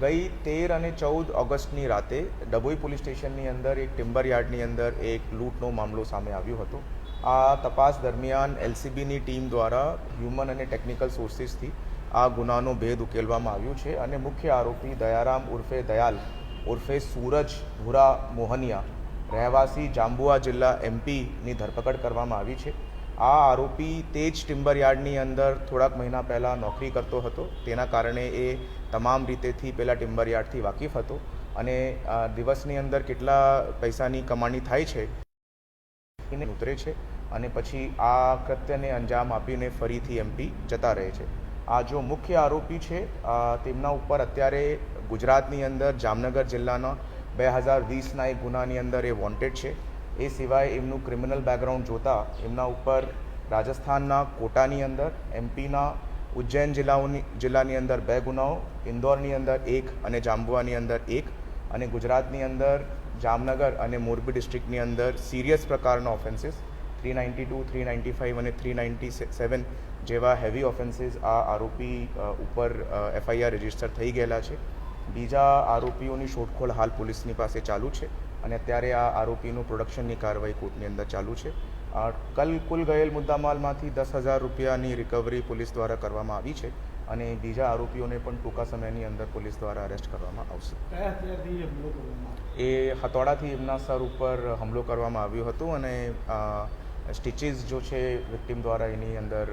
ગઈ તેર અને ચૌદ ઓગસ્ટની રાતે ડભોઈ પોલીસ સ્ટેશનની અંદર એક ટિમ્બર યાર્ડની અંદર એક લૂંટનો મામલો સામે આવ્યો હતો. આ તપાસ દરમિયાન એલસીબીની ટીમ દ્વારા હ્યુમન અને ટેકનિકલ સોર્સિસથી આ ગુનાનો ભેદ ઉકેલવામાં આવ્યું છે અને મુખ્ય આરોપી દયારામ ઉર્ફે દયાલ ઉર્ફે સૂરજ ભૂરા મોહનિયા, રહેવાસી જાંબુઆ જિલ્લા એમપીની ધરપકડ કરવામાં આવી છે. આ આરોપી તે જ ટિમ્બર યાર્ડની અંદર થોડાક મહિના પહેલાં નોકરી કરતો હતો. તેના કારણે એ તમામ રીતેથી પેલા ટિમ્બર યાર્ડથી વાકેફ હતો અને દિવસની અંદર કેટલા પૈસાની કમાણી થાય છે એને ઉતરે છે અને પછી આ કૃત્યને અંજામ આપીને ફરીથી એમપી જતા રહે છે. આ જો મુખ્ય આરોપી છે તેમના ઉપર અત્યારે ગુજરાતની અંદર જામનગર જિલ્લાના બે હજાર વીસના એક ગુનાની અંદર એ વોન્ટેડ છે. એ સિવાય એમનું ક્રિમિનલ બેકગ્રાઉન્ડ જોતા એમના ઉપર રાજસ્થાનના કોટાની અંદર એમપીના ઉજ્જૈન જિલ્લાઓની, જિલ્લાની અંદર બે ગુનાઓ, ઇન્દોરની અંદર એક અને જાંબુવાની અંદર એક અને ગુજરાતની અંદર જામનગર અને મોરબી ડિસ્ટ્રિક્ટની અંદર સિરિયસ પ્રકારના offences three ninety two three ninety five અને થ્રી નાઇન્ટી સેવન જેવા હેવી ઓફેન્સીસ આ આરોપી ઉપર એફઆઈઆર રજિસ્ટર થઈ ગયેલા છે. બીજા આરોપીઓની શોધખોળ હાલ પોલીસની પાસે ચાલુ છે અને અત્યારે આ આરોપીનું પ્રોડક્શનની કાર્યવાહી કોર્ટની અંદર ચાલુ છે. કલ કુલ ગયેલ મુદ્દામાલમાંથી દસ હજાર રૂપિયાની રિકવરી પોલીસ દ્વારા કરવામાં આવી છે અને બીજા આરોપીઓને પણ ટૂંકા સમયની અંદર પોલીસ દ્વારા અરેસ્ટ કરવામાં આવશે? એ હથોડાથી એમના સર ઉપર હુમલો કરવામાં આવ્યો હતો અને સ્ટિચીસ જો છે વિક્ટિમ દ્વારા એની અંદર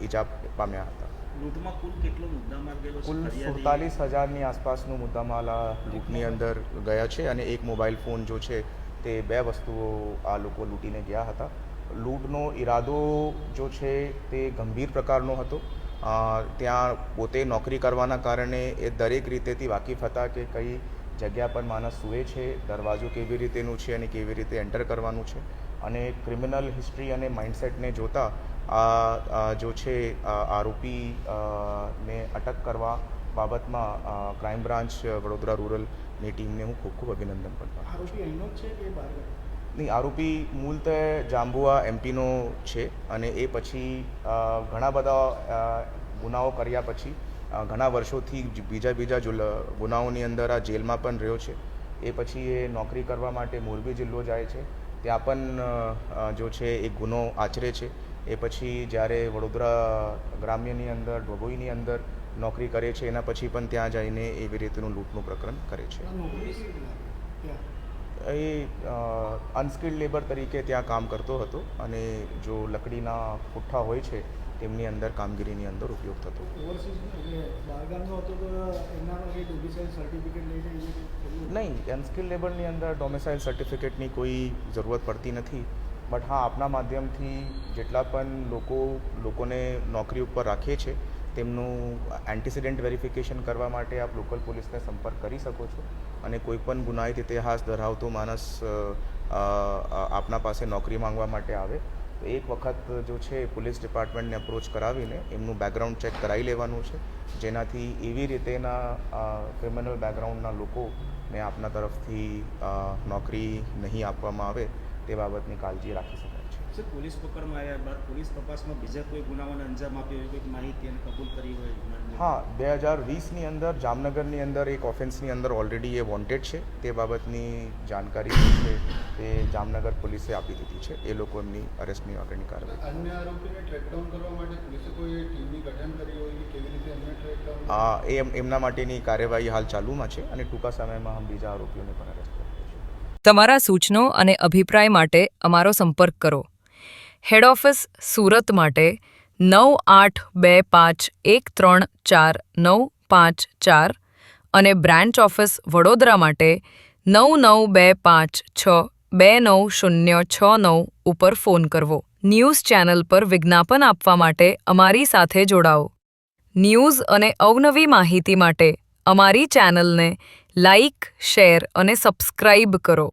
ઈજા પામ્યા હતા. લૂંટમાં કુલ કેટલો મુદ્દામાલ ગયેલો કુલ સુડતાલીસ હજારની આસપાસનું મુદ્દામાલ આ લૂંટની અંદર ગયા છે અને એક મોબાઈલ ફોન જો છે તે બે વસ્તુઓ આ લોકો લૂંટીને ગયા હતા. લૂંટનો ઈરાદો જો છે તે ગંભીર પ્રકારનો હતો. ત્યાં પોતે નોકરી કરવાના કારણે એ દરેક રીતેથી વાકેફ હતા કે કઈ જગ્યા પર માણસ સૂએ છે દરવાજો કેવી રીતેનું છે અને કેવી રીતે એન્ટર કરવાનું છે. અને ક્રિમિનલ હિસ્ટ્રી અને માઇન્ડસેટને જોતા આ જો છે આરોપી ને અટક કરવા બાબતમાં ક્રાઇમ બ્રાન્ચ વડોદરા રૂરલની ટીમને હું ખૂબ ખૂબ અભિનંદન પણ આરોપી અહીંનો છે કે નહીં આરોપી મૂળત જાંબુઆ એમપીનો છે અને એ પછી ઘણા બધા ગુનાઓ કર્યા પછી ઘણા વર્ષોથી બીજા બીજા ગુનાઓની અંદર આ જેલમાં પણ રહ્યો છે. એ પછી એ નોકરી કરવા માટે મોરબી જિલ્લો જાય છે. ત્યાં પણ જો છે એ ગુનો આચરે છે. એ પછી જ્યારે વડોદરા ગ્રામ્યની અંદર ડભોઈની અંદર નોકરી કરે છે એના પછી પણ ત્યાં જઈને એવી રીતનું લૂંટનું પ્રકરણ કરે છે. એ અનસ્કિલ્ડ લેબર તરીકે ત્યાં કામ કરતો હતો અને જો લકડીના પુઠ્ઠા હોય છે તેમની અંદર કામગીરીની અંદર ઉપયોગ થતો? નહીં અનસ્કિલ્ડ લેબરની અંદર ડોમેસાઇલ સર્ટિફિકેટની કોઈ જરૂરત પડતી નથી. બટ હા, આપના માધ્યમથી જેટલા પણ લોકો, લોકોને નોકરી ઉપર રાખે છે, તેમનું એન્ટિસિડન્ટ વેરિફિકેશન કરવા માટે આપ લોકલ પોલીસને સંપર્ક કરી શકો છો અને કોઈ પણ ગુનાહિત ઇતિહાસ ધરાવતો માણસ આપના પાસે નોકરી માંગવા માટે આવે, તો એક વખત જો છે પોલીસ ડિપાર્ટમેન્ટને અપ્રોચ કરાવીને એમનું બેકગ્રાઉન્ડ ચેક કરાવી લેવાનું છે, જેનાથી એવી રીતેના ક્રિમિનલ બેકગ્રાઉન્ડના લોકોને આપના તરફથી નોકરી નહીં આપવામાં આવે તે બાબતની કાળજી રાખી શકાય છે. સર પોલીસ પકડમાં આવ્યા બાદ પોલીસ તપાસમાં બીજા કોઈ ગુનાઓને અંજામ આપ્યો હોય કોઈ માહિતી અને કબૂલ કરી હોય હા બે હજાર વીસની અંદર જામનગરની અંદર એક ઓફેન્સની અંદર ઓલરેડી એ વોન્ટેડ છે. તે બાબતની જાણકારી છે તે જામનગર પોલીસે આપી દીધી છે. એ લોકો એમની અરેસ્ટની આગળની કાર્યવાહી અન્ય આરોપીને ટ્રેક ડાઉન કરવા માટે પોલીસે કોઈ ટીમની ગઠન કરી હોય કે કેવી રીતે એમને ટ્રેક ડાઉન એ એમના માટેની કાર્યવાહી હાલ ચાલુમાં છે અને ટૂંકા સમયમાં હમ બીજા આરોપીઓને પણ અરેસ્ટ તમારા સૂચનો અને અભિપ્રાય માટે અમારો સંપર્ક કરો. હેડ ઓફિસ સુરત માટે નવ આઠ બે પાંચ એક ત્રણ ચાર નવ પાંચ ચાર અને બ્રાન્ચ ઓફિસ વડોદરા માટે નવ નવ બે પાંચ છ બે નવ શૂન્ય છ નવ ઉપર ફોન કરવો. ન્યૂઝ ચેનલ પર વિજ્ઞાપન આપવા માટે અમારી સાથે જોડાઓ. ન્યૂઝ અને અવનવી માહિતી માટે અમારી ચેનલને લાઇક શેર અને સબસ્ક્રાઇબ કરો.